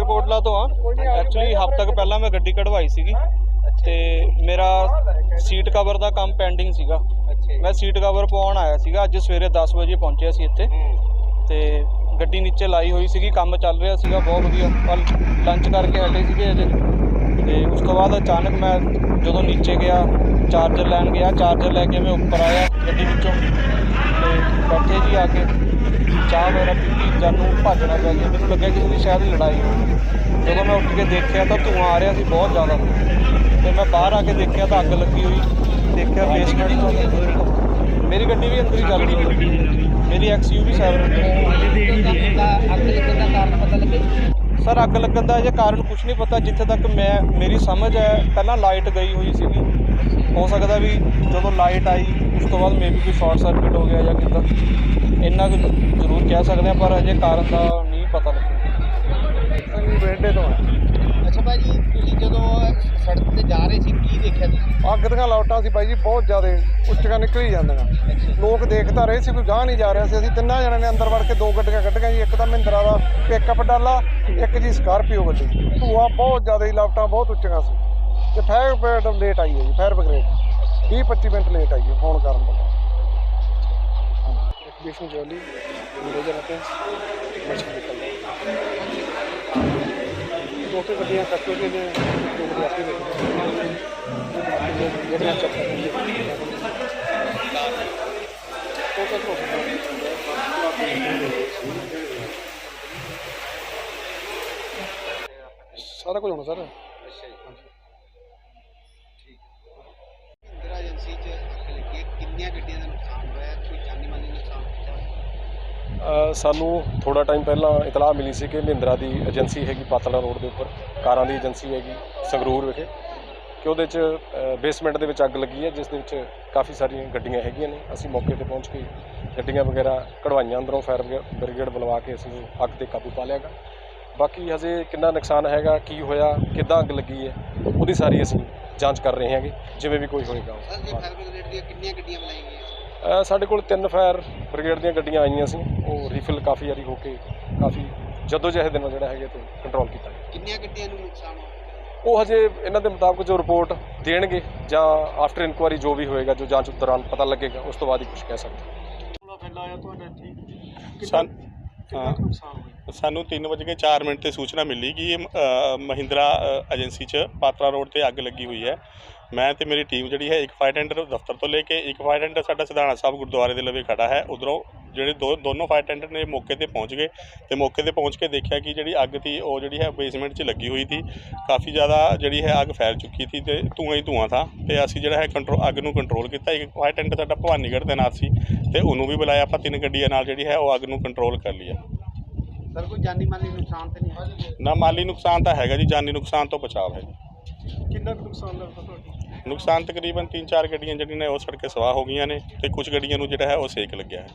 ਮਲੇਰਕੋਟਲਾ ਤੋਂ ਆ। ਐਕਚੁਅਲੀ ਹਫ਼ਤਾ ਕੁ ਪਹਿਲਾਂ ਮੈਂ ਗੱਡੀ ਕਢਵਾਈ ਸੀਗੀ। ਤੇ ਮੇਰਾ ਸੀਟ ਕਵਰ ਦਾ ਕੰਮ ਪੈਂਡਿੰਗ ਸੀਗਾ। ਮੈਂ ਸੀਟ ਕਵਰ ਪਾਉਣ ਆਇਆ ਸੀਗਾ। ਅੱਜ ਸਵੇਰੇ 10 ਵਜੇ ਪਹੁੰਚਿਆ ਸੀ ਇੱਥੇ। ਤੇ ਗੱਡੀ ਨੀਚੇ ਲਾਈ ਹੋਈ ਸੀਗੀ। ਕੰਮ ਚੱਲ ਰਿਹਾ ਸੀਗਾ। ਬਹੁਤ ਵਧੀਆ। ਪਰ ਲੰਚ ਕਰਕੇ ਹਟੇ ਸੀਗੇ ਅਜੇ। ਤੇ ਉਸ ਤੋਂ ਬਾਅਦ ਅਚਾਨਕ ਮੈਂ ਜਦੋਂ ਨੀਚੇ ਗਿਆ ਚਾਰਜਰ ਲੈਣ ਗਿਆ। ਚਾਰਜਰ ਲੈ ਕੇ ਮੈਂ ਉੱਪਰ ਆਇਆ ਗੱਡੀ ਵਿੱਚੋਂ। ਤੇ ਬੈਠੇ ਜੀ ਆ ਕੇ। ਚਾਹ ਵਗੈਰਾ ਪੀਤੀ ਜਾਨੂੰ ਭੱਜਣਾ ਪੈ ਗਿਆ ਮੈਨੂੰ ਲੱਗਿਆ ਕਿਸੇ ਦੀ ਸ਼ਾਇਦ ਲੜਾਈ ਹੋ ਗਈ ਜਦੋਂ ਮੈਂ ਉੱਠ ਕੇ ਦੇਖਿਆ ਤਾਂ ਧੂੰਆਂ ਆ ਰਿਹਾ ਸੀ ਬਹੁਤ ਜ਼ਿਆਦਾ। ਤੇ ਮੈਂ ਬਾਹਰ ਆ ਕੇ ਦੇਖਿਆ ਤਾਂ ਅੱਗ ਲੱਗੀ ਹੋਈ। ਦੇਖਿਆ ਬੇਸਮੈਂਟ ਤੋਂ ਮੇਰੀ ਗੱਡੀ ਵੀ ਅੰਦਰ ਹੀ ਚੱਲ ਰਹੀ ਹੈ। ਮੇਰੀ ਐਕਸਯੂਵੀ 7 ਅੱਗ ਲੱਗਣ ਦਾ ਕਾਰਨ ਪਤਾ ਲੱਗੇ ਸਰ ਅੱਗ ਲੱਗਣ ਦਾ ਅਜੇ ਕਾਰਨ ਕੁਝ ਨਹੀਂ ਪਤਾ। ਜਿੱਥੇ ਤੱਕ ਮੈਂ ਮੇਰੀ ਸਮਝ ਹੈ ਪਹਿਲਾਂ ਲਾਈਟ ਗਈ ਹੋਈ ਸੀਗੀ। ਹੋ ਸਕਦਾ ਵੀ ਜਦੋਂ ਲਾਈਟ ਆਈ ਤੋਂ ਬਾਅਦ ਮੇਬੀ ਕੋਈ ਸ਼ਾਰਟ ਸਰਕਟ ਹੋ ਗਿਆ ਜਾਂ ਕਿੱਦਾਂ। ਇੰਨਾ ਕੁ ਜ਼ਰੂਰ ਕਹਿ ਸਕਦੇ ਹਾਂ ਪਰ ਅਜੇ ਕਾਰਨ ਦਾ ਨਹੀਂ ਪਤਾ ਲੱਗਿਆ। ਬੇਡੇ ਤੋਂ ਅੱਛਾ ਭਾਜੀ ਤੁਸੀਂ ਜਦੋਂ ਸੜਕ ਤੇ ਜਾ ਰਹੇ ਸੀ ਕੀ ਦੇਖਿਆ ਤੁਸੀਂ? ਅੱਗ ਦੀਆਂ ਲਾਉਟਾਂ ਸੀ ਬਾਈ ਜੀ ਬਹੁਤ ਜ਼ਿਆਦਾ ਉੱਚੀਆਂ ਨਿਕਲੀ ਜਾਂਦੀਆਂ। ਲੋਕ ਦੇਖਦਾ ਰਹੇ ਸੀ ਕੋਈ ਗਾਹ ਨਹੀਂ ਜਾ ਰਿਹਾ ਸੀ। ਅਸੀਂ ਤਿੰਨਾਂ ਜਣਿਆਂ ਨੇ ਅੰਦਰ ਵੜ ਕੇ ਦੋ ਗੱਡੀਆਂ ਕੱਢੀਆਂ ਜੀ ਇੱਕ ਤਾਂ ਮਹਿੰਦਰਾ ਦਾ ਪਿਕਅਪ ਡਾਲਾ ਇੱਕ ਜੀ ਸਕਾਰਪੀਓ ਗੱਡੀ। ਧੂਆ ਬਹੁਤ ਜ਼ਿਆਦਾ ਹੀ ਲਾਉਟਾਂ ਬਹੁਤ ਉੱਚੀਆਂ ਸੀ। ਤੇ ਫਾਇਰ ਬ੍ਰਿਗੇਡ ਲੇਟ ਆਈ ਹੈ ਜੀ ਫਾਇਰ ਬ੍ਰਿਗੇਡ। 20 25 ਮਿੰਟ ਲੇਟ ਆਈ ਫੋਨ ਕਰਨ ਤੋਂ ਵਿਸ਼ਨੂੰ ਜੋਲੀ ਮੈਨੇਜਰ ਅਤੇ ਮਸ਼ਹੂਰ ਨਿਕਲ ਦੋ ਤੇ ਗੱਡੀਆਂ ਕੱਟੋ ਜੀ ਨੇ ਦੋ ਗੱਡੀਆਂ ਆਪੇ ਵੇਖੋ ਜਿਹੜੀਆਂ ਚੱਕ ਸਾਰਾ ਕੁਝ ਹੋਣਾ ਸਰ? ਇੰਦਰਾ ਏਜੰਸੀ 'ਚ ਅੱਗ ਲੱਗੀ ਹੈ। ਕਿੰਨੀਆਂ ਗੱਡੀਆਂ ਦਾ ਨੁਕਸਾਨ ਹੋਇਆ? ਕੋਈ ਜਾਨੀ ਮਾਲੀ ਨੁਕਸਾਨ ਹੋਇਆ ਅ, ਸਾਨੂੰ ਥੋੜਾ ਟਾਈਮ ਪਹਿਲਾਂ ਇਤਲਾਹ ਮਿਲੀ ਸੀ ਕਿ ਮਹਿੰਦਰਾ ਦੀ ਏਜੰਸੀ ਹੈਗੀ ਪਾਤਲਾ ਰੋਡ ਦੇ ਉੱਪਰ ਕਾਰਾਂ ਦੀ ਏਜੰਸੀ ਹੈਗੀ ਸੰਗਰੂਰ ਵਿਖੇ ਕਿ ਉਹਦੇ 'ਚ ਬੇਸਮੈਂਟ ਦੇ ਵਿੱਚ ਅੱਗ ਲੱਗੀ ਹੈ ਜਿਸ ਦੇ ਵਿੱਚ ਕਾਫੀ ਸਾਰੀਆਂ ਗੱਡੀਆਂ ਹੈਗੀਆਂ ਨੇ। ਅਸੀਂ ਮੌਕੇ ਤੇ ਪਹੁੰਚ ਕੇ ਗੱਡੀਆਂ ਵਗੈਰਾ ਕਢਵਾਈਆਂ ਅੰਦਰੋਂ ਫਾਇਰ ਬ੍ਰਿਗੇਡ ਬੁਲਵਾ ਕੇ ਅਸੀਂ ਅੱਗ ਤੇ ਕਾਬੂ ਪਾ ਲਿਆਗਾ ਬਾਕੀ ਹਜੇ ਕਿੰਨਾ ਨੁਕਸਾਨ ਹੈਗਾ ਕੀ ਹੋਇਆ ਕਿੱਦਾਂ ਅੱਗ ਲੱਗੀ ਹੈ ਉਹਦੀ ਸਾਰੀ ਅਸੀਂ ਜਾਂਚ ਕਰ ਰਹੇ ਹਾਂਗੇ ਜਿਵੇਂ ਵੀ ਕੋਈ ਹੋਏਗਾ। ਸਰ ਜੀ ਫਾਇਰ ਬ੍ਰਿਗੇਡ ਦੀਆਂ ਕਿੰਨੀਆਂ ਗੱਡੀਆਂ ਬੁਲਾਈਆਂ ਗਈਆਂ ਅ, ਸਾਡੇ ਕੋਲ ਤਿੰਨ ਫਾਇਰ ਬ੍ਰਿਗੇਡ ਦੀਆਂ ਗੱਡੀਆਂ ਆਈਆਂ ਸੀ। ਉਹ ਰੀਫਿਲ ਕਾਫੀ ਵਾਰੀ ਹੋ ਕੇ ਕਾਫੀ ਜਦੋਂ ਜਿਹੇ ਦਿਨ ਜਿਹੜਾ ਹੈਗੇ ਤੇ ਕੰਟਰੋਲ ਕੀਤਾ ਗਿਆ। ਕਿੰਨੀਆਂ ਗੱਡੀਆਂ ਨੂੰ ਨੁਕਸਾਨ ਹੋਇਆ ਉਹ ਹਜੇ ਇਹਨਾਂ ਦੇ ਮੁਤਾਬਕ ਜੋ ਰਿਪੋਰਟ ਦੇਣਗੇ ਜਾਂ ਆਫਟਰ ਇਨਕੁਆਰੀ ਜੋ ਵੀ ਹੋਏਗਾ ਜੋ ਜਾਂਚ ਦੌਰਾਨ ਪਤਾ ਲੱਗੇਗਾ ਉਸ ਤੋਂ ਬਾਅਦ ਹੀ ਕੁਝ ਕਹਿ ਸਕਦੇ ਸਾਨ ਹਾਂ। ਸਾਨੂੰ 3:04 ਮਿੰਟ ਤੇ ਸੂਚਨਾ ਮਿਲੀ ਕਿ ਇਹ ਅ, ਮਹਿੰਦਰਾ ਅ, ਏਜੰਸੀ 'ਚ ਪਾਤਰਾ ਰੋਡ ਤੇ ਅੱਗ ਲੱਗੀ ਹੋਈ ਹੈ। ਮੈਂ ਤੇ ਮੇਰੀ ਟੀਮ ਜਿਹੜੀ ਹੈ ਇੱਕ ਫਾਇਰ ਟੈਂਡਰ ਦਫ਼ਤਰ ਤੋਂ ਲੈ ਕੇ ਇੱਕ ਫਾਇਰ ਟੈਂਡਰ ਸਾਡਾ ਸਿਧਾਣਾ ਸਾਹਿਬ ਗੁਰਦੁਆਰੇ ਦੇ ਲਵੇ ਖੜਾ ਹੈ। ਉਧਰੋਂ ਜਿਹੜੇ ਦੋ ਦੋਨੋਂ ਫਾਇਰ ਟੈਂਡਰ ਨੇ ਮੌਕੇ ਤੇ ਪਹੁੰਚ ਗਏ ਤੇ ਮੌਕੇ ਤੇ ਪਹੁੰਚ ਕੇ ਦੇਖਿਆ ਕਿ ਜਿਹੜੀ ਅੱਗ ਸੀ ਉਹ ਜਿਹੜੀ ਹੈ ਬੇਸਮੈਂਟ 'ਚ ਲੱਗੀ ਹੋਈ ਸੀ। ਕਾਫੀ ਜ਼ਿਆਦਾ ਜਿਹੜੀ ਹੈ ਅੱਗ ਫੈਲ ਚੁੱਕੀ ਸੀ ਤੇ ਧੂੰਆਂ ਹੀ ਧੂੰਆਂ ਥਾ ਤੇ ਅਸੀਂ ਜਿਹੜਾ ਹੈ ਕੰਟਰੋਲ ਅੱਗ ਨੂੰ ਕੰਟਰੋਲ ਕੀਤਾ। ਇੱਕ ਫਾਇਰ ਟੈਂਡਰ ਸਾਡਾ ਭਵਾਨੀਗੜ੍ਹ ਤੈਨਾਤ ਸੀ ਤੇ ਉਹਨੂੰ ਵੀ ਬੁਲਾਇਆ। ਆਪਾਂ ਤਿੰਨ ਗੱਡੀਆਂ ਨਾਲ ਜਿਹੜੀ ਹੈ ਉਹ ਅੱਗ ਨੂੰ ਕੰਟਰੋਲ ਕਰ ਲਿਆ ਸਰ ਕੋਈ ਜਾਨੀ ਮਾਲੀ ਨੁਕਸਾਨ ਤੇ ਨਹੀਂ ਹੋਇਆ ਨਾ ਮਾਲੀ ਨੁਕਸਾਨ ਤਾਂ ਹੈਗਾ ਜੀ ਜਾਨੀ ਨੁਕਸਾਨ ਤੋਂ ਬਚਾਅ ਹੈ। ਜੀ ਕਿੰਨਾ ਕੁ ਨੁਕਸਾਨ ਲੱਗਦਾ ਤੁਹਾਡਾ? ਨੁਕਸਾਨ ਤਕਰੀਬਨ 3-4 ਗੱਡੀਆਂ ਜਿਹੜੀਆਂ ਨੇ ਉਹ ਸੜ ਕੇ ਸਵਾਹ ਹੋ ਗਈਆਂ ਨੇ ਤੇ ਕੁਝ ਗੱਡੀਆਂ ਨੂੰ ਜਿਹੜਾ ਹੈ ਉਹ ਸੇਕ ਲੱਗਿਆ ਹੈ।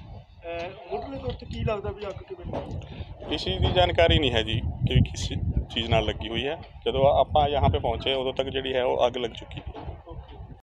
ਮੁੱਢਲੇ ਤੌਰ ਤੇ ਕੀ ਲੱਗਦਾ ਵੀ ਅੱਗ ਕਿਵੇਂ ਲੱਗੀ? ਇਸ ਚੀਜ਼ ਦੀ ਜਾਣਕਾਰੀ ਨਹੀਂ ਹੈ ਜੀ ਕਿ ਕਿਸ ਚੀਜ਼ ਨਾਲ ਲੱਗੀ ਹੋਈ ਹੈ। ਜਦੋਂ ਆਪਾਂ ਯਹਾਂ पे ਪਹੁੰਚੇ ਉਦੋਂ ਤੱਕ ਜਿਹੜੀ ਹੈ ਉਹ ਅੱਗ ਲੱਗ ਚੁੱਕੀ ਸੀ